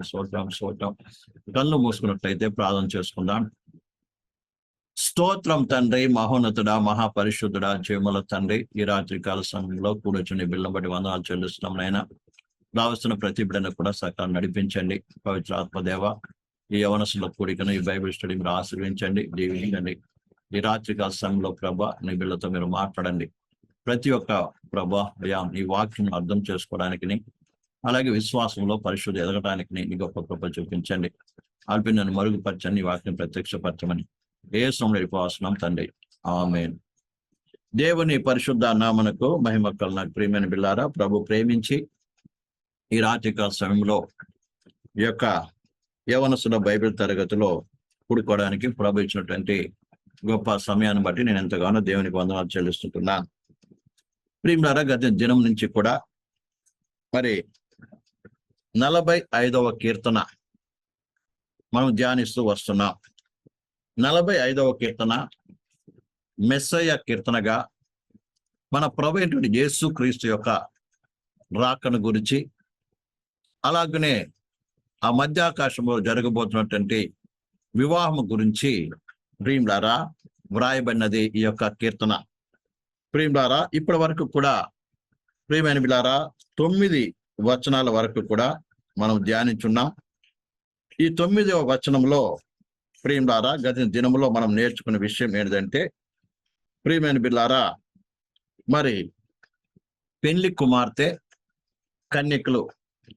చూడటం చూడటం చూడటం కళ్ళు మూసుకున్నట్లయితే ప్రార్థన చేసుకుందాం. స్తోత్రం తండ్రి మహోన్నతుడా మహాపరిశుద్ధుడా జీవముల తండ్రి ఈ రాత్రి కాల సమయంలో కూడొచ్చుని బిల్లం బట్టి వందనాలు చెల్లిస్తున్నాం నాయన. రావస్తున్న ప్రతి బిడ్డను కూడా సకాలం నడిపించండి. పవిత్ర ఆత్మదేవ ఈ యవనసుల కూడికను ఈ బైబిల్ స్టడీ మీరు ఆశీర్వించండి దీవించండి. ఈ రాత్రి కాల సమయంలో ప్రభ నీ బిళ్ళతో మీరు మాట్లాడండి. ప్రతి ఒక్క ప్రభ అయా నీ వాక్యం అర్థం చేసుకోవడానికి అలాగే విశ్వాసంలో పరిశుద్ధి ఎదగడానికి నీ గొప్ప గొప్ప చూపించండి. అల్పి నన్ను మరుగుపరచండి వాటిని ప్రత్యక్షపరచమని. ఏ సమయంలో ఉపవాసనం తండ్రి. ఆమె దేవుని పరిశుద్ధ నామనకు మహిమ నాకు ప్రియమైన బిల్లారా ప్రభు ప్రేమించి ఈ రాత్రిక సమయంలో ఈ యొక్క యవనసుల బైబిల్ తరగతిలో కూడుకోవడానికి ప్రభు ఇచ్చినటువంటి గొప్ప సమయాన్ని బట్టి నేను ఎంతగానో దేవునికి వందనాలు చెల్లిస్తుంటున్నాను ప్రియులారా గత దినం నుంచి కూడా మరి నలభై ఐదవ కీర్తన మనం ధ్యానిస్తూ వస్తున్నాం. నలభై ఐదవ కీర్తన మెస్సయ్య కీర్తనగా మన ప్రభు యేసు క్రీస్తు యొక్క రాకను గురించి అలాగనే ఆ మధ్యాకాశంలో జరగబోతున్నటువంటి వివాహం గురించి ప్రియులారా వ్రాయబడినది ఈ యొక్క కీర్తన. ప్రియులారా ఇప్పటి వరకు కూడా ప్రియమైన బిలారా తొమ్మిది వచనాల వరకు కూడా మనం ధ్యానించున్నాం. ఈ తొమ్మిదవ వచనంలో ప్రియులారా గత దినంలో మనం నేర్చుకున్న విషయం ఏంటంటే ప్రియమైన బిల్లారా మరి పెళ్ళి కుమార్తె కన్యకులు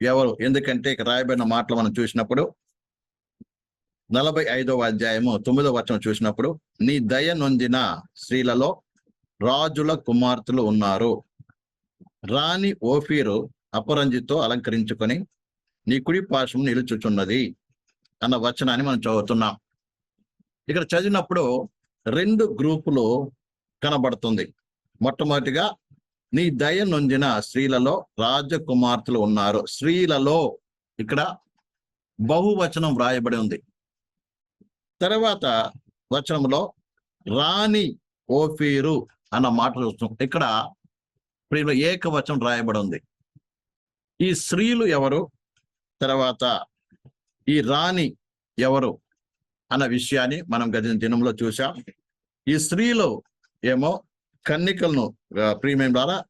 ఎవరు? ఎందుకంటే ఇక రాయబడిన మాటలు మనం చూసినప్పుడు నలభై ఐదవ అధ్యాయము తొమ్మిదవ వచనం చూసినప్పుడు నీ దయ నొందిన స్త్రీలలో రాజుల కుమార్తెలు ఉన్నారు. రాణి ఓఫీరు అపరంజితో అలంకరించుకొని నీ కుడి పార్శ్వం నిలుచుచున్నది అన్న వచనాన్ని మనం చదువుతున్నాం. ఇక్కడ చదివినప్పుడు రెండు గ్రూపులు కనబడుతుంది. మొట్టమొదటిగా నీ దయ నొందిన స్త్రీలలో రాజకుమార్తెలు ఉన్నారు. స్త్రీలలో ఇక్కడ బహువచనం వ్రాయబడి ఉంది. తర్వాత వచనంలో రాణి ఓఫీరు అన్న మాట చూస్తాం ఇక్కడ ఏకవచనం రాయబడి ఉంది. ఈ స్త్రీలు ఎవరు? తర్వాత ఈ రాణి ఎవరు? అన్న విషయాన్ని మనం గత దినంలో చూసాం ఈ స్త్రీలు ఏమో కన్నికలను ప్రీమియం ద్వారా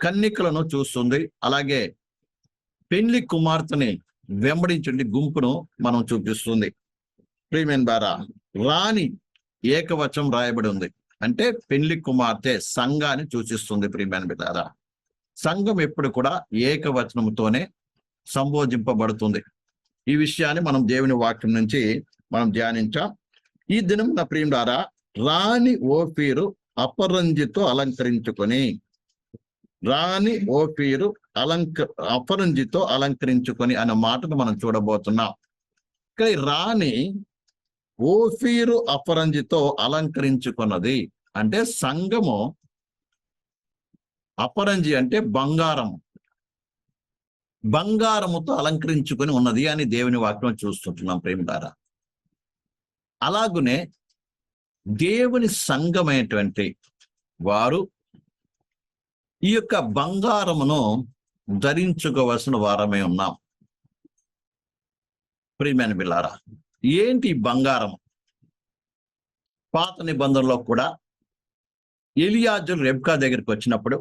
కన్నికలను చూస్తుంది. అలాగే పెళ్ళి కుమార్తెని వెంబడించండి గుంపును మనం చూపిస్తుంది. ప్రీమియం ద్వారా రాణి ఏకవచం రాయబడి ఉంది. అంటే పెళ్ళి కుమార్తె సంఘాన్ని సూచిస్తుంది ప్రీమియం ద్వారా సంఘం ఎప్పుడు కూడా ఏకవచనంతోనే సంబోధింపబడుతుంది. ఈ విషయాన్ని మనం దేవుని వాక్యం నుంచి మనం ధ్యానించాం. ఈ దినం నా ప్రియుడారా ద్వారా రాణి ఓఫీరు అపరంజితో అలంకరించుకొని రాణి ఓఫీరు అలంక అపరంజితో అలంకరించుకొని అనే మాటను మనం చూడబోతున్నాం. ఇక్కడ రాణి ఓఫీరు అపరంజితో అలంకరించుకున్నది అంటే సంఘము అపరంజి అంటే బంగారం. బంగారముతో అలంకరించుకొని ఉన్నది అని దేవుని వాక్యం చూస్తుంటున్నాం ప్రేమిదారా అలాగునే దేవుని సంఘమైనటువంటి వారు ఈ యొక్క బంగారమును ధరించుకోవలసిన వారమే ఉన్నాం. ప్రియమైన బిల్లారా ఏంటి బంగారం? పాత నిబంధనలో కూడా ఎలియాజు రెబ్కా దగ్గరికి వచ్చినప్పుడు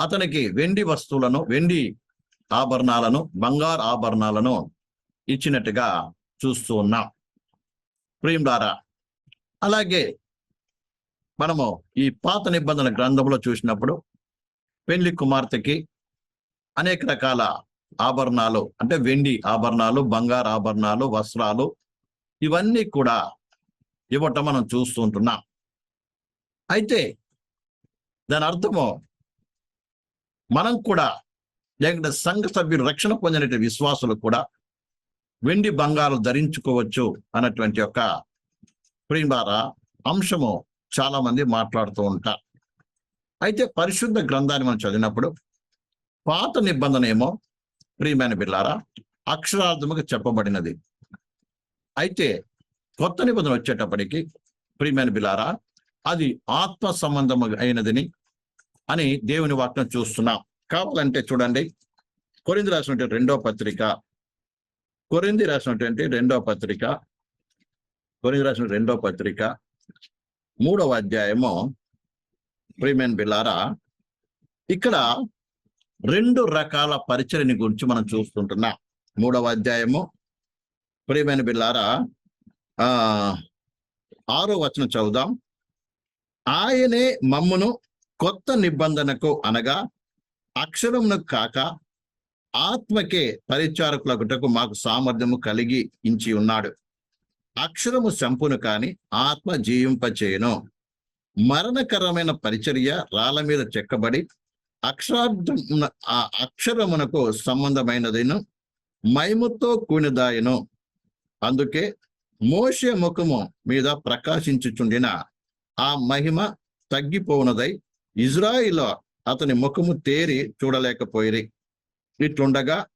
అతనికి వెండి వస్తువులను వెండి ఆభరణాలను బంగారు ఆభరణాలను ఇచ్చినట్టుగా చూస్తూ ఉన్నాం. ప్రియులారా అలాగే మనము ఈ పాత నిబంధన గ్రంథంలో చూసినప్పుడు పెళ్ళి కుమార్తెకి అనేక రకాల ఆభరణాలు అంటే వెండి ఆభరణాలు బంగారు ఆభరణాలు వస్త్రాలు ఇవన్నీ కూడా ఇవ్వటం మనం చూస్తూ ఉంటున్నాం. అయితే దాని అర్థము మనం కూడా లేకుంటే సంఘ సభ్యులు రక్షణ పొందిన విశ్వాసులు కూడా వెండి బంగారు ధరించుకోవచ్చు అన్నటువంటి యొక్క ప్రియులార అంశము చాలా మంది మాట్లాడుతూ ఉంటారు అయితే పరిశుద్ధ గ్రంథాన్ని మనం చదివినప్పుడు పాత నిబంధన ఏమో ప్రియమైన బిల్లారా అక్షరార్థముగా చెప్పబడినది. అయితే కొత్త నిబంధన వచ్చేటప్పటికి ప్రియమైన బిల్లారా అది ఆత్మ సంబంధము అయినదని అని దేవుని వాక్యం చూస్తున్నాం. కావాలంటే చూడండి. కొరింది రాసినటువంటి రెండో పత్రిక. కొరింది రాసినటువంటి రెండో పత్రిక. కొరింది రాసిన రెండో పత్రిక. మూడవ అధ్యాయము. ప్రీమెన్ బిల్లారా ఇక్కడ రెండు రకాల పరిచయని గురించి మనం చూస్తుంటున్నాం. మూడవ అధ్యాయము. ప్రియమైన బిల్లారా ఆ ఆరో వచనం చదువుదాం. ఆయనే మమ్మును కొత్త నిబంధనకు అనగా అక్షరమును కాక ఆత్మకే పరిచారకులకుటకు మాకు సామర్థ్యము కలిగి ఇంచి ఉన్నాడు. అక్షరము శంపును కాని ఆత్మ జీవింపచేయను. మరణకరమైన పరిచర్య రాళ్ళ మీద చెక్కబడి అక్షరార్థమున ఆ అక్షరమునకు సంబంధమైనదిను మైముతో కూనిదాయను. అందుకే మోషే ముఖము మీద ప్రకాశించుచుండిన ఆ మహిమ తగ్గిపోవునదై ఇజ్రాయిల్ అతని ముఖము తేరి చూడలేకపోయిరి. ఇట్లుండగా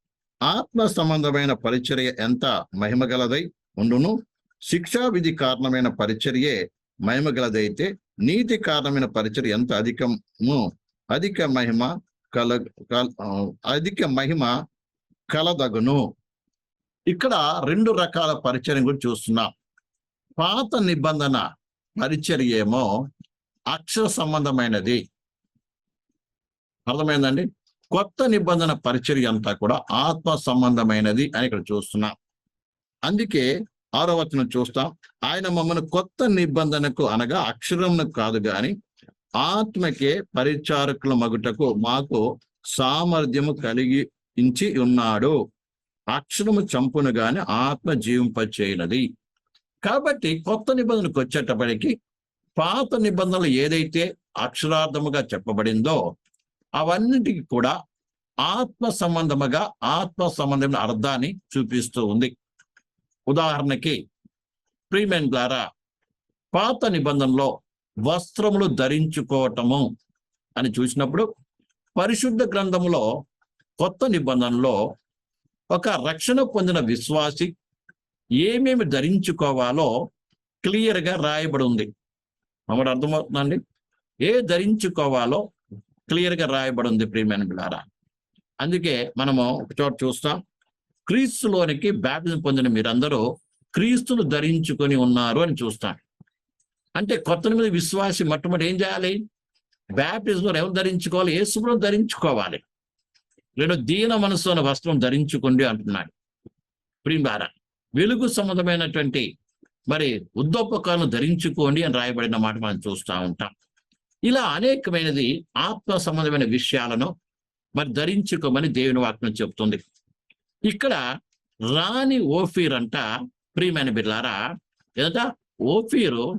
ఆత్మ సంబంధమైన పరిచర్య ఎంత మహిమగలదై ఉండును? శిక్షా విధి కారణమైన పరిచర్యే మహిమగలదైతే నీతి కారణమైన పరిచర్య ఎంత అధికము? అధిక మహిమ కల కల- అధిక మహిమ కలదగును. ఇక్కడ రెండు రకాల పరిచర్య గురించి చూస్తున్నాం. పాత నిబంధన పరిచర్య ఏమో అక్షర సంబంధమైనది. అర్థమైందండి? కొత్త నిబంధన పరిచర్య అంతా కూడా ఆత్మ సంబంధమైనది అని ఇక్కడ చూస్తున్నాం. అందుకే ఆరో వచనం చూస్తాం. ఆయన మమ్మల్ని కొత్త నిబంధనకు అనగా అక్షరమునకు కాదు గాని ఆత్మకే పరిచారకుల మగుటకు మాకు సామర్థ్యము కలిగి ఇంచి ఉన్నాడు. అక్షరము చంపును గాని ఆత్మ జీవింపచేయనది. కాబట్టి కొత్త నిబంధనకు వచ్చేటప్పటికి పాత నిబంధనలు ఏదైతే అక్షరార్థముగా చెప్పబడిందో అవన్నిటికి కూడా ఆత్మ సంబంధముగా ఆత్మ సంబంధమైన అర్థాన్ని చూపిస్తూ ఉంది. ఉదాహరణకి ప్రీమెన్ ద్వారా పాత నిబంధనలో వస్త్రములు ధరించుకోవటము అని చూసినప్పుడు పరిశుద్ధ గ్రంథములో కొత్త నిబంధనలో ఒక రక్షణ పొందిన విశ్వాసి ఏమేమి ధరించుకోవాలో క్లియర్గా రాయబడి ఉంది. అప్పుడు అర్థమవుతుందండి? ఏ ధరించుకోవాలో క్లియర్గా రాయబడి ఉంది ప్రియమైన బిడారా అందుకే మనము ఒక చోట చూస్తాం క్రీస్తులోనికి బ్యాప్తిజం పొందిన మీరందరూ క్రీస్తును ధరించుకొని ఉన్నారు అని చూస్తాం. అంటే కొత్త మీద విశ్వాసి మొట్టమొదటి ఏం చేయాలి? బ్యాప్టిజంలో ఎవరు ధరించుకోవాలి? యేసును ధరించుకోవాలి. నేను దీన మనసు అనే వస్త్రం ధరించుకోండి అంటున్నాడు. ప్రియంబారా వెలుగు సంబంధమైనటువంటి మరి ఉద్దోపకాలను ధరించుకోండి అని రాయబడిన మాట మనం చూస్తూ ఉంటాం. ఇలా అనేకమైనది ఆత్మ సంబంధమైన విషయాలను మరి ధరించుకోమని దేవుని వాక్యం చెప్తుంది. ఇక్కడ రాణి ఓఫీర్ అంట ప్రియమైన బిర్లారా ఏదంట? ఓఫీరు.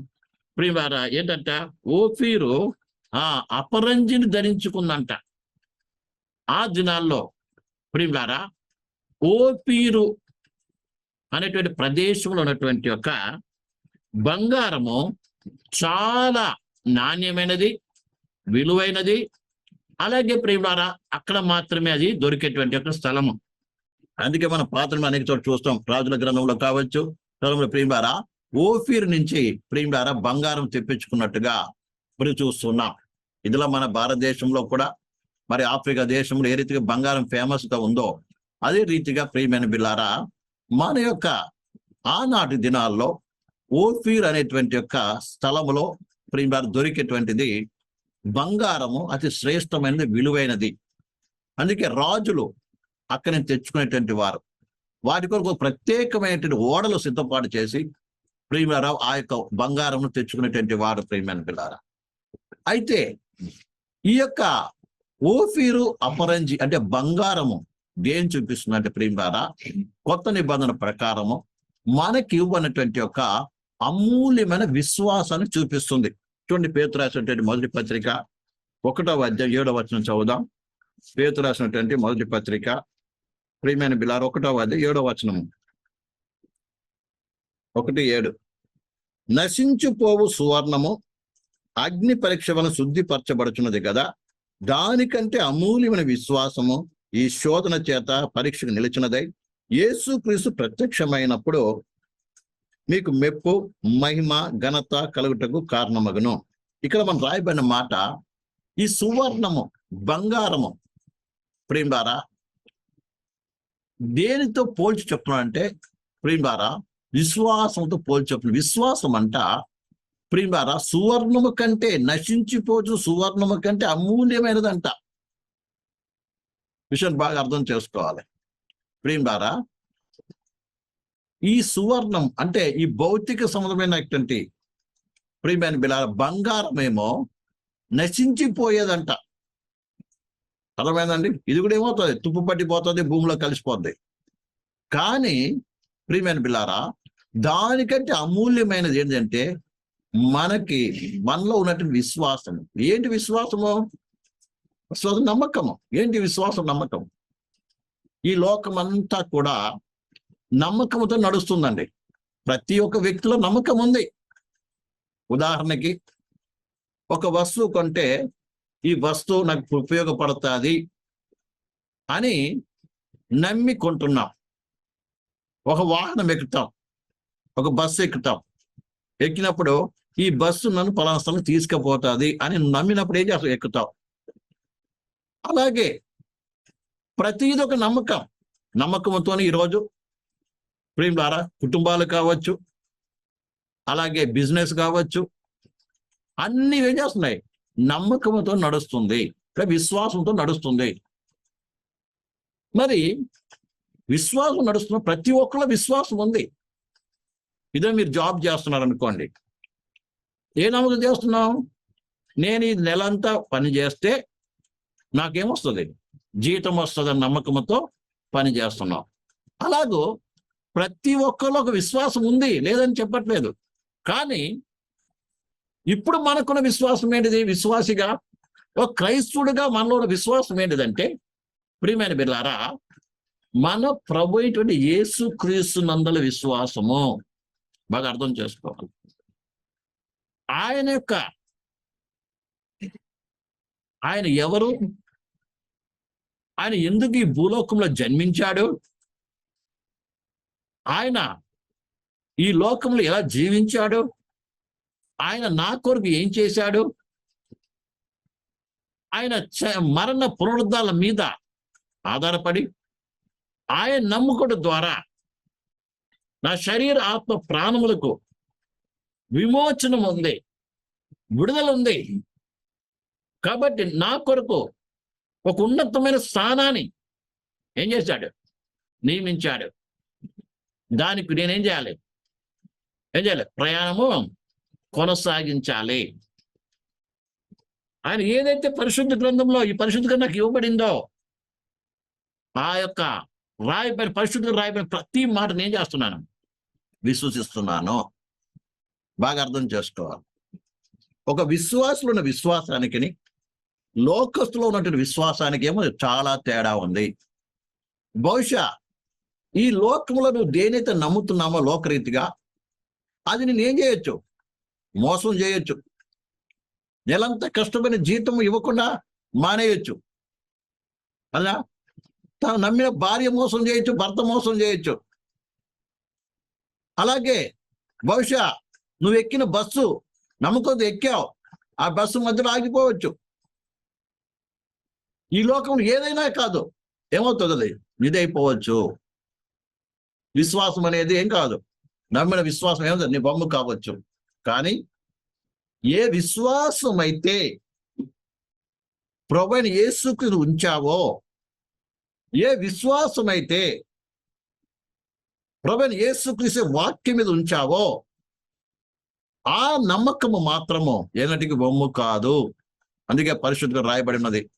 ప్రియమారా ఏంటంట? ఓఫీరు ఆ అపరంజిని ధరించుకుందంట. ఆ దినాల్లో ప్రియులారా ఓపీరు అనేటువంటి ప్రదేశంలో ఉన్నటువంటి యొక్క బంగారము చాలా నాణ్యమైనది విలువైనది. అలాగే ప్రియులారా అక్కడ మాత్రమే అది దొరికేటువంటి యొక్క స్థలము. అందుకే మనం పాత్రను అనేక చోట్ల చూస్తాం. రాజుల గ్రంథంలో కావచ్చు. స్థలంలో ప్రియులారా ఓఫీర్ నుంచి ప్రియులారా బంగారం తెప్పించుకున్నట్టుగా ఇప్పుడు చూస్తున్నాం. ఇదిలా మన భారతదేశంలో కూడా మరి ఆఫ్రికా దేశంలో ఏ రీతిగా బంగారం ఫేమస్గా ఉందో అదే రీతిగా ప్రియమైన బిల్లారా మన యొక్క ఆనాటి దినాల్లో ఓఫీర్ అనేటువంటి యొక్క స్థలములో ప్రియులారా దొరికేటువంటిది బంగారము అతి శ్రేష్టమైనది విలువైనది. అందుకే రాజులు అక్కడి తెచ్చుకునేటువంటి వారు. వాటి కొరకు ప్రత్యేకమైనటువంటి ఓడలు సిద్ధపాటు చేసి ప్రియమారావు ఆ యొక్క బంగారమును తెచ్చుకునేటువంటి వారు ప్రియమైన పిల్లారా. అయితే ఈ యొక్క ఓఫీరు అపరంజి అంటే బంగారము దేని చూపిస్తుందంటే ప్రియులారా కొత్త నిబంధన ప్రకారము మనకి ఇవ్వనటువంటి ఒక అమూల్యమైన విశ్వాసాన్ని చూపిస్తుంది. చూడండి పేతు రాసినటువంటి మొదటి పత్రిక ఒకటవ అధ్యాయం ఏడవ వచనం చదువుదాం. పేతు రాసినటువంటి మొదటి పత్రిక ప్రియమైన బిలార్ ఒకటవ అధ్యాయం ఏడవ వచనము. ఒకటి ఏడు. నశించుపోవు సువర్ణము అగ్ని పరీక్ష వలన శుద్ధిపరచబడుచున్నది కదా? దానికంటే అమూల్యమైన విశ్వాసము ఈ శోధన చేత పరీక్షకు నిలిచినదై యేసుక్రీస్తు ప్రత్యక్షమైనప్పుడు మీకు మెప్పు మహిమ ఘనత కలుగుటకు కారణమగును. ఇక్కడ మనం రాయబడిన మాట ఈ సువర్ణము బంగారము ప్రేమారా దేనితో పోల్చి చెప్తున్నా అంటే ప్రియులారా విశ్వాసంతో పోల్చి చెప్పిన విశ్వాసం అంట ప్రియులారా సువర్ణము కంటే నశించిపోచు సువర్ణము కంటే అమూల్యమైనదంట. విషయం బాగా అర్థం చేసుకోవాలి ప్రియులారా ఈ సువర్ణం అంటే ఈ భౌతిక సంబంధమైనటువంటి ప్రియమైన బిలార బంగారం ఏమో నశించిపోయేదంట. అర్థమైందండి? ఇది కూడా ఏమవుతుంది? తుప్పు పట్టిపోతుంది భూమిలో కలిసిపోద్ది. కానీ ప్రియమైన బిల్లారా దానికంటే అమూల్యమైనది ఏంటంటే మనకి మనలో ఉన్నటువంటి విశ్వాసం. ఏంటి విశ్వాసము? విశ్వాసం నమ్మకము ఏంటి విశ్వాసం నమ్మకం ఈ లోకం అంతా కూడా నమ్మకంతో నడుస్తుందండి. ప్రతి ఒక్క వ్యక్తిలో నమ్మకం ఉంది ఉదాహరణకి ఒక వస్తువు కొంటే ఈ వస్తువు నాకు ఉపయోగపడుతుంది అని నమ్మి కొంటున్నాం. ఒక వాహనం ఎక్కుతాం. ఒక బస్సు ఎక్కుతాం. ఎక్కినప్పుడు ఈ బస్సు నన్ను పలానా స్థలం తీసుకుపోతుంది అని నమ్మినప్పుడు ఏం చేస్తాం? ఎక్కుతాం. అలాగే ప్రతిది ఒక నమ్మకం. నమ్మకంతో ఈరోజు ప్రేమ ద్వారా కుటుంబాలు కావచ్చు అలాగే బిజినెస్ కావచ్చు అన్ని ఏం చేస్తున్నాయి? నమ్మకంతో నడుస్తుంది విశ్వాసంతో నడుస్తుంది. మరి విశ్వాసం నడుస్తున్న ప్రతి ఒక్కళ్ళ విశ్వాసం ఉంది. ఇదే మీరు జాబ్ చేస్తున్నారు అనుకోండి ఏ నమ్మకం చేస్తున్నాం? నేను ఈ నెలంతా పని చేస్తే నాకేమొస్తుంది? జీతం వస్తుందని నమ్మకంతో పని చేస్తున్నాం. అలాగూ ప్రతి ఒక్కరు ఒక విశ్వాసం ఉంది లేదని చెప్పట్లేదు. కానీ ఇప్పుడు మనకున్న విశ్వాసం ఏంటిది? విశ్వాసిగా ఒక క్రైస్తవుడిగా మనలో ఉన్న విశ్వాసం ఏంటిదంటే ప్రియమైన బిర్లారా మన ప్రభు అయినటువంటి యేసు క్రీస్తు నందల విశ్వాసము. బాగా అర్థం చేసుకోవాలి ఆయన యొక్క ఆయన ఎవరు? ఆయన ఎందుకు ఈ భూలోకంలో జన్మించాడు? ఆయన ఈ లోకంలో ఎలా జీవించాడు? ఆయన నా కొరకు ఏం చేశాడు? ఆయన చ- మరణ పునరుద్ధాల మీద ఆధారపడి ఆయన నమ్ముకోవడం ద్వారా నా శరీర ఆత్మ ప్రాణములకు విమోచనం ఉంది విడుదల ఉంది. కాబట్టి నా కొరకు ఒక ఉన్నతమైన స్థానాన్ని ఏం చేశాడు? నియమించాడు. దానికి నేనేం చేయాలి? ఏం చేయాలి? ప్రయాణము కొనసాగించాలి. ఆయన ఏదైతే పరిశుద్ధ గ్రంథంలో ఈ పరిశుద్ధ నాకు ఇవ్వబడిందో ఆ యొక్క రాయబడిన పరిశుద్ధి రాయబడిన ప్రతి మాట నేను చేస్తున్నాను. విశ్వసిస్తున్నాను. బాగా అర్థం చేసుకోవాలి. ఒక విశ్వాసులు ఉన్న విశ్వాసానికి లోకస్తులో ఉన్నటువంటి విశ్వాసానికి ఏమో చాలా తేడా ఉంది. బహుశా ఈ లోకంలో నువ్వు దేనైతే నమ్ముతున్నామో లోకరీతిగా అది నేను ఏం చేయొచ్చు? మోసం చేయొచ్చు. నెలంతా కష్టమైన జీతం ఇవ్వకుండా మానేయొచ్చు. అలా? తాను నమ్మిన భార్య మోసం చేయొచ్చు భర్త మోసం చేయొచ్చు. అలాగే బహుశా నువ్వు ఎక్కిన బస్సు నమ్మకంతో ఎక్కావు. ఆ బస్సు మధ్యలో ఆగిపోవచ్చు. ఈ లోకం ఏదైనా కాదు. ఏమవుతుంది అది ఇదైపోవచ్చు విశ్వాసం అనేది ఏం కాదు. నమ్మిన విశ్వాసం ఏమవుతుంది నీ బొమ్మ కావచ్చు. కానీ ఏ విశ్వాసం అయితే ప్రభుని యేసుకు ఉంచావో ఏ విశ్వాసం అయితే ప్రభుని ఏసుక్రీసే వాక్యం మీద ఉంచావో ఆ నమ్మకము మాత్రము ఏనాటికి బొమ్ము కాదు. అందుకే పరిశుద్ధిగా రాయబడినది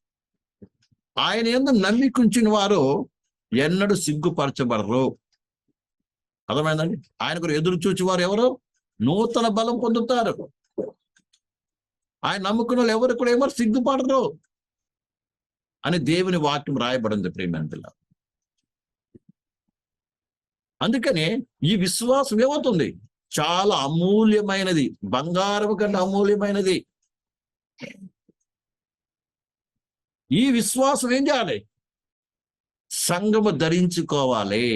ఆయన ఎందు నమ్మికుంచిన వారు ఎన్నడూ సిగ్గుపరచబడరు. అర్థమైందండి? ఆయన కూడా ఎదురు చూచి వారు ఎవరు? నూతన బలం పొందుతారు. ఆయన నమ్ముకున్న వాళ్ళు ఎవరు కూడా ఎవరు సిగ్గుపడరు. అని దేవుని వాక్యం రాయబడింది ప్రేమ అందుకని ఈ విశ్వాసం ఏమవుతుంది? చాలా అమూల్యమైనది. బంగారం కంటే అమూల్యమైనది. ఈ విశ్వాసం ఏం చేయాలి? సంగము ధరించుకోవాలి.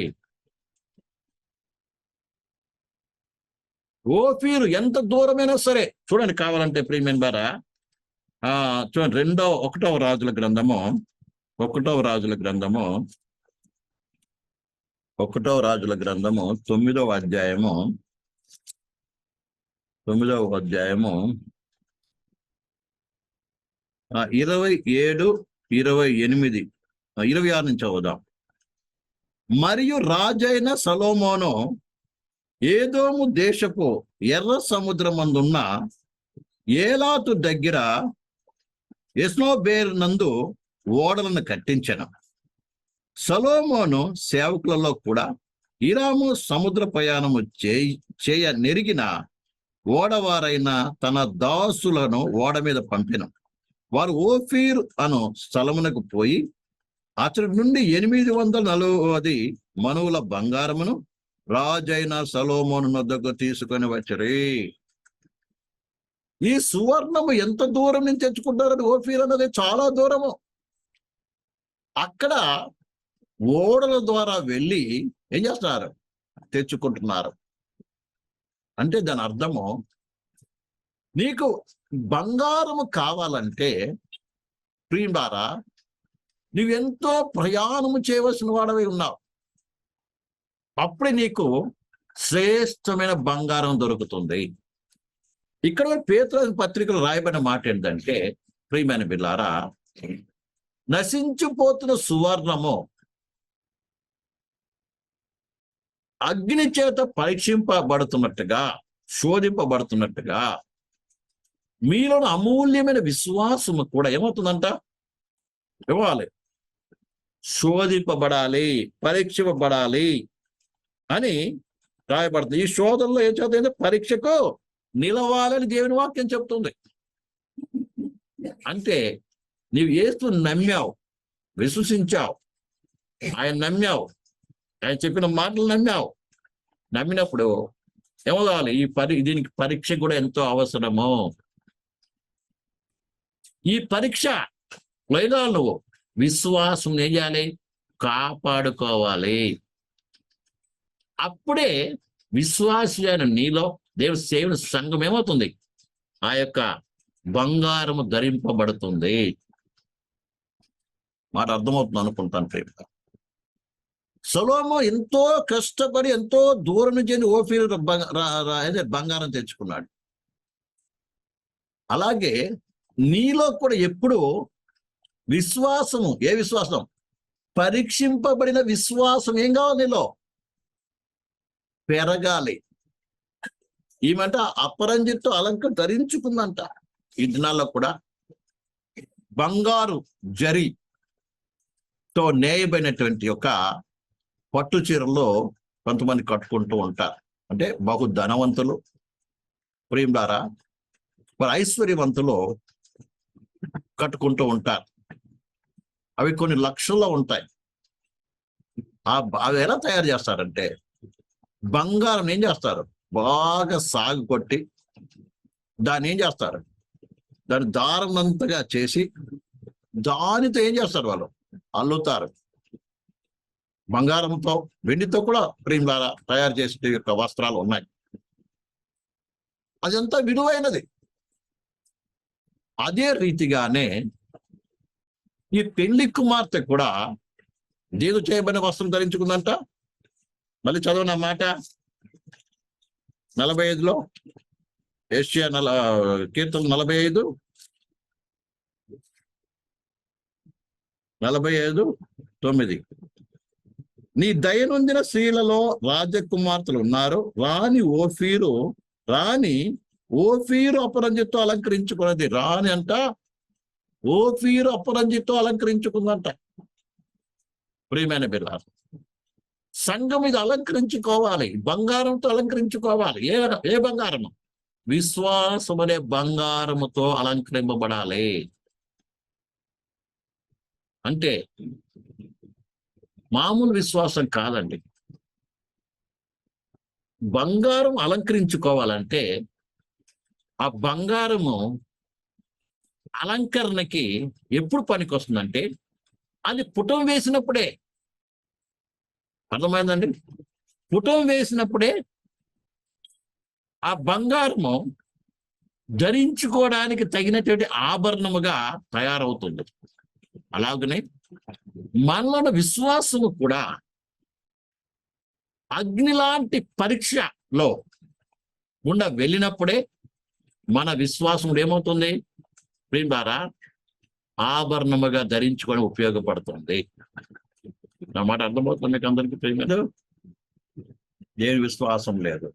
ఓపీరు ఎంత దూరమైనా సరే చూడండి కావాలంటే ప్రియమైన బారా ఆ చూడండి రెండో ఒకటవ రాజుల గ్రంథము ఒకటవ రాజుల గ్రంథము ఒకటవ రాజుల గ్రంథము తొమ్మిదవ అధ్యాయము తొమ్మిదవ అధ్యాయము ఇరవై ఏడు ఇరవై ఎనిమిది. ఇరవై ఆరు నుంచి అవుదాం మరియు రాజైన సలోమోను ఏదోము దేశపు ఎర్ర సముద్రమందున్న ఏలాతు దగ్గర ఎస్నోబేర్ నందు ఓడలను కట్టించను. సలోమోను సేవకులలో కూడా ఇరాము సముద్ర ప్రయాణము చేయి చేయ నెరిగిన ఓడవారైన తన దాసులను ఓడ మీద పంపిన. వారు ఓఫీర్ అను స్థలమునకు పోయి అతడి నుండి ఎనిమిది వందల నలభై మనువుల బంగారమును రాజైన సలోమోను వద్దకు తీసుకొని వచ్చరి. ఈ సువర్ణము ఎంత దూరం నుంచి తెచ్చుకుంటారని ఓఫీర్ అన్నది చాలా దూరము. అక్కడ ఓడల ద్వారా వెళ్ళి ఏం చేస్తున్నారు? తెచ్చుకుంటున్నారు. అంటే దాని అర్థము నీకు బంగారము కావాలంటే ప్రియుడారా నువ్వెంతో ప్రయాణము చేయవలసిన వాడవై ఉన్నావు. అప్పుడే నీకు శ్రేష్టమైన బంగారం దొరుకుతుంది. ఇక్కడ పేతుల పత్రికలు రాయబడిన మాట ఏంటంటే ప్రియమైన బిల్లారా నశించిపోతున్న సువర్ణము అగ్ని చేత పరీక్షింపబడుతున్నట్టుగా శోధింపబడుతున్నట్టుగా మీలోని అమూల్యమైన విశ్వాసము కూడా ఏమవుతుందంట? ఇవ్వాలి. శోధింపబడాలి పరీక్షింపబడాలి అని రాయబడుతుంది. ఈ శోధనలో ఏం చదువుతుంది పరీక్షకు నిలవాలని దేవుని వాక్యం చెప్తుంది. అంటే నీవు ఏస్తు నమ్మావు విశ్వసించావు ఆయన నమ్మావు ఆయన చెప్పిన మాటలు నమ్మావు. నమ్మినప్పుడు ఏమవ్వాలి? ఈ పరి దీనికి పరీక్ష కూడా ఎంతో అవసరము. ఈ పరీక్ష లేదా నువ్వు విశ్వాసం ఏం చేయాలి కాపాడుకోవాలి. అప్పుడే విశ్వాసి అయిన నీలో దేవు సేవన సంఘం ఏమవుతుంది? ఆ యొక్క బంగారము ధరింపబడుతుంది. మాట అర్థమవుతుంది అనుకుంటాను ప్రేమ సొలోమో ఎంతో కష్టపడి ఎంతో దూరం నుంచి ఓఫీలు బంగారం తెచ్చుకున్నాడు. అలాగే నీలో కూడా ఎప్పుడు విశ్వాసము. ఏ విశ్వాసం? పరీక్షింపబడిన విశ్వాసం ఏం కావాలి నీలో? పెరగాలి. ఈమంట అపరంజితో అలంక ధరించుకుందంట. ఈ దినాల్లో కూడా బంగారు జరితో నేయబడినటువంటి ఒక పట్టు చీరలో కొంతమంది కట్టుకుంటూ ఉంటారు. అంటే బహు ధనవంతులు. ప్రియులారా మరి ఐశ్వర్యవంతులు కట్టుకుంటూ ఉంటారు. అవి కొన్ని లక్షల్లో ఉంటాయి. ఆ అవి ఎలా తయారు చేస్తారంటే బంగారం ఏం చేస్తారు? బాగా సాగు కొట్టి దాన్ని ఏం చేస్తారు? దాన్ని దారుణంతగా చేసి దానితో ఏం చేస్తారు వాళ్ళు? అల్లుతారు. బంగారంతో వెండితో కూడా ప్రేమలారా తయారు చేసే యొక్క వస్త్రాలు ఉన్నాయి. అదంతా విలువైనది. అదే రీతిగానే ఈ పెళ్ళి కుమార్తె కూడా దేదు చేయబడిన వస్త్రం ధరించుకుందంట? మళ్ళీ చదవన మాట? నలభై ఐదులో? ఏషియా నల కీర్తన నలభై ఐదు? నలభై ఐదు? తొమ్మిది. నీ దయనొందిన స్త్రీలలో రాజకుమార్తెలు ఉన్నారు. రాణి ఓఫీరు రాణి ఓఫీరు అపరంజితో అలంకరించుకున్నది. రాణి అంట ఓఫీరు అపరంజితో అలంకరించుకుందంట. ప్రియమైన బిల్లారు సంఘం ఇది అలంకరించుకోవాలి బంగారంతో అలంకరించుకోవాలి. ఏ ఏ బంగారము? విశ్వాసం అనే బంగారముతో అలంకరింపబడాలి. అంటే మామూలు విశ్వాసం కాదండి. బంగారం అలంకరించుకోవాలంటే ఆ బంగారము అలంకరణకి ఎప్పుడు పనికొస్తుందంటే అది పుటం వేసినప్పుడే. అర్థమైందండి? పుటం వేసినప్పుడే ఆ బంగారము ధరించుకోవడానికి తగినటువంటి ఆభరణముగా తయారవుతుంది. అలాగనే మనలో విశ్వాసము కూడా అగ్ని లాంటి పరీక్షలో గుండా వెళ్ళినప్పుడే మన విశ్వాసం ఏమవుతుంది? ప్రియులారా ఆభరణముగా ధరించుకొని ఉపయోగపడుతుంది. నా మాట అర్థమవుతుంది మీకు అందరికీ ప్రేమలు దేని విశ్వాసం లేదు.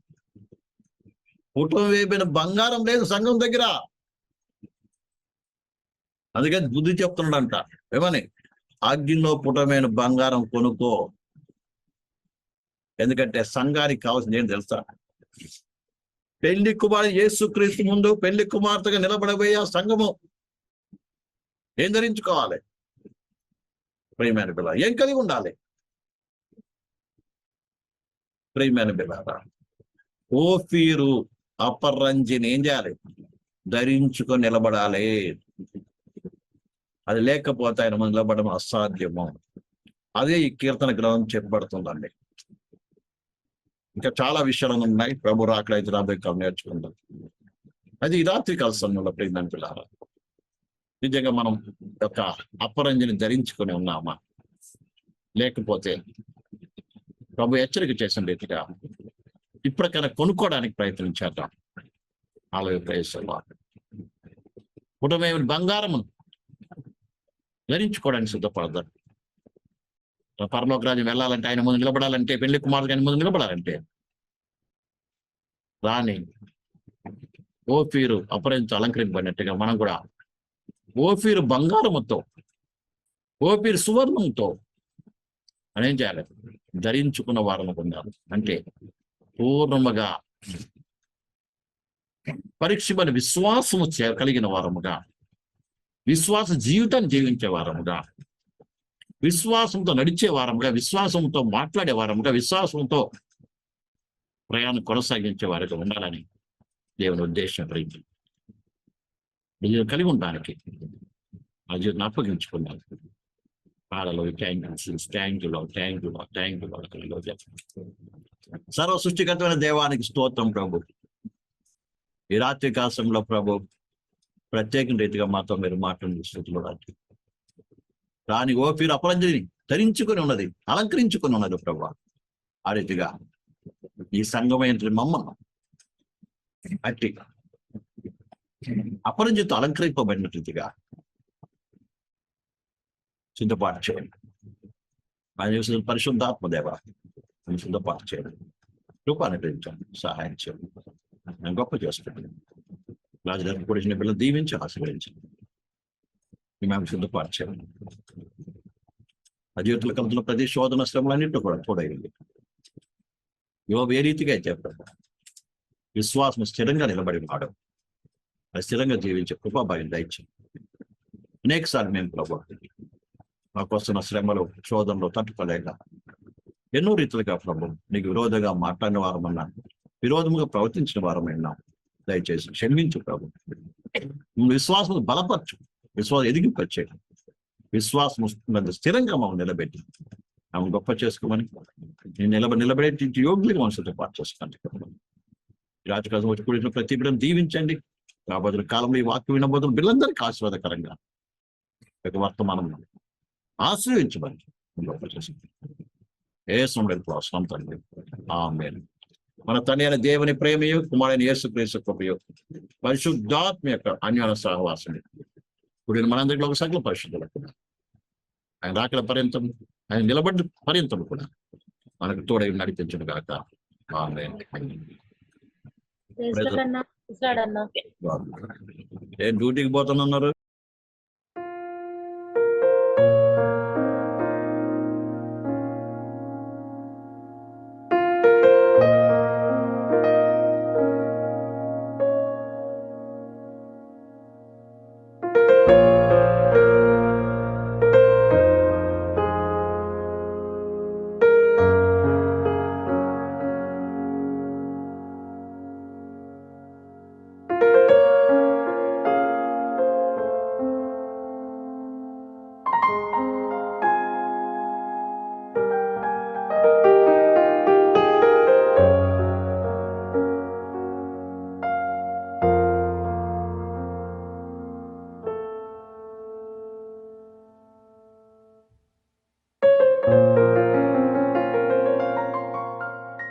పుటం వేపిన బంగారం లేదు సంఘం దగ్గర. అందుకని బుద్ధి చెప్తున్నాడంట. ఏమని? అగ్నిలో పుటమైన బంగారం కొనుక్కో. ఎందుకంటే సంఘానికి కావాల్సింది ఏం తెలుసా? పెళ్ళి కుమారు యేసుక్రీస్తు ముందు పెళ్ళి కుమార్తెగా నిలబడబోయే ఆ సంఘము ఏం ధరించుకోవాలి? ప్రియమైన పిల్ల ఏం కలిగి ఉండాలి? ప్రియమైన పిల్లరా ఓఫీరు అపరంజిని ఏం చేయాలి? ధరించుకొని నిలబడాలి. అది లేకపోతే ఆయన ముందు నిలబడడం అసాధ్యము. అదే ఈ కీర్తన గ్రంథం చెప్పబడుతుందండి. ఇంకా చాలా విషయాలు ఉన్నాయి. ప్రభు రాకడైతే రాబోయే నేర్చుకుంటాం అది ఈ రాత్రి కాల సమయంలో ప్రియమైన పిల్లారా నిజంగా మనం ఒక అపరంజని ధరించుకొని ఉన్నామా? లేకపోతే ప్రభు హెచ్చరిక చేసిన రీతిగా ఇప్పటికైనా కొనుక్కోవడానికి ప్రయత్నం చేద్దాం. ఆలయ ప్రయత్నంలో కుటుంబం బంగారము ధరించుకోవడానికి సిద్ధపడదాం. పరలోక రాజ్యం వెళ్ళాలంటే ఆయన ముందు నిలబడాలంటే పెళ్ళి కుమారుడు ఆయన ముందు నిలబడాలంటే. రాని ఓఫీరు అపరించు అలంకరింపబడినట్టుగా మనం కూడా ఓఫీరు బంగారముతో ఓఫీరు సువర్ణంతో అని ఏం చేయాలి? ధరించుకున్న వారం పొందాలి. అంటే పూర్ణముగా పరీక్షమైన విశ్వాసము కలిగిన వారముగా విశ్వాస జీవితాన్ని జీవించే వారముగా విశ్వాసంతో నడిచే వారముగా విశ్వాసంతో మాట్లాడే వారముగా విశ్వాసంతో ప్రయాణం కొనసాగించే వారిగా ఉండాలని దేవుని ఉద్దేశం ప్రీతి ఇది కలిగి ఉండడానికి ఆ జీవితం అప్పగించుకున్నాను పాడలో ట్యాంక్ ట్యాంకులో ట్యాంకులో ట్యాంకులో సర్వ సృష్టికరమైన దేవానికి స్తోత్రం ప్రభు. ఈ రాత్రి కాలంలో ప్రభు ప్రత్యేక రీతిగా మాతో మీరు మాట్లాడిన స్థితిలో రాత్రి. రాని ఓపీరు అపరంజని ధరించుకొని ఉన్నది అలంకరించుకొని ఉన్నది ప్రభు. ఆ రీతిగా ఈ సంఘమైన మమ్మల్ని అట్టి అపరంజితో అలంకరింపబడిన రీతిగా సిద్ధపాటు చేయండి. ఆయన చేసిన పరిశుద్ధాత్మ దేవ సిద్ధపాటు చేయండి. రూపాన్ని గ్రహించండి సహాయం చేయండి. గొప్ప చేసుకోండి రాజధాని పొడిచిన పిల్లలు దీవించి ఆశీర్వదించండి. మేము సిద్ధపాటు చేయండి ఆ జీవితంలో కలుగుతున్న ప్రతి శోధన శ్రమలన్నింటిలో కూడా చూడగలిగి యోబు ఏ రీతిగా చెప్పాడు విశ్వాసం స్థిరంగా నిలబడి ఉన్నాడు అది స్థిరంగా జీవించే కృపాభాగ్యం దయచేయండి అనేక మేము ప్రభు మాకు వస్తున్న శ్రమలు శోధనలు తట్టుకోలేక ఎన్నో రీతిలుగా ప్రభు నీకు విరోధంగా మాట్లాడిన వారమన్నా విరోధముగా ప్రవర్తించిన వారమైనా దయచేసి క్షమించు ప్రభు విశ్వాసం బలపరచు విశ్వాసం ఎదిగింపచ్చేది విశ్వాసం మీద స్థిరంగా మనం నిలబెట్టి ఆమె గొప్ప చేసుకోమని నేను నిలబ నిలబెట్టి యోగ్యులుగా మనసుతో పాటు చేసుకోండి రాజకాలం వచ్చి కూడిన ప్రతి బిడ్డను దీవించండి. రాబోతున్న కాలంలో ఈ వాక్యం వినబోతున్న బిడ్డలందరికీ ఆశీర్వాదకరంగా ఒక వర్తమానం ఆశ్రయించమని గొప్ప చేసింది ఏ సమయం అవసరం తండ్రి. ఆమె మన తండ్రి అయిన దేవుని ప్రేమయు కుమారుని యేసు క్రీస్తు కృపయు పరిశుద్ధాత్మ యొక్క అన్యాన సహవాసం ఇప్పుడు మనందరిలో ఒక సకల పరిశుద్ధులకు ఆయన రాకడ పర్యంతం ఆయన నిలబడి పర్యంతం కూడా మనకు తోడై నడిపించను కాక ఏం డ్యూటీకి పోతున్నారు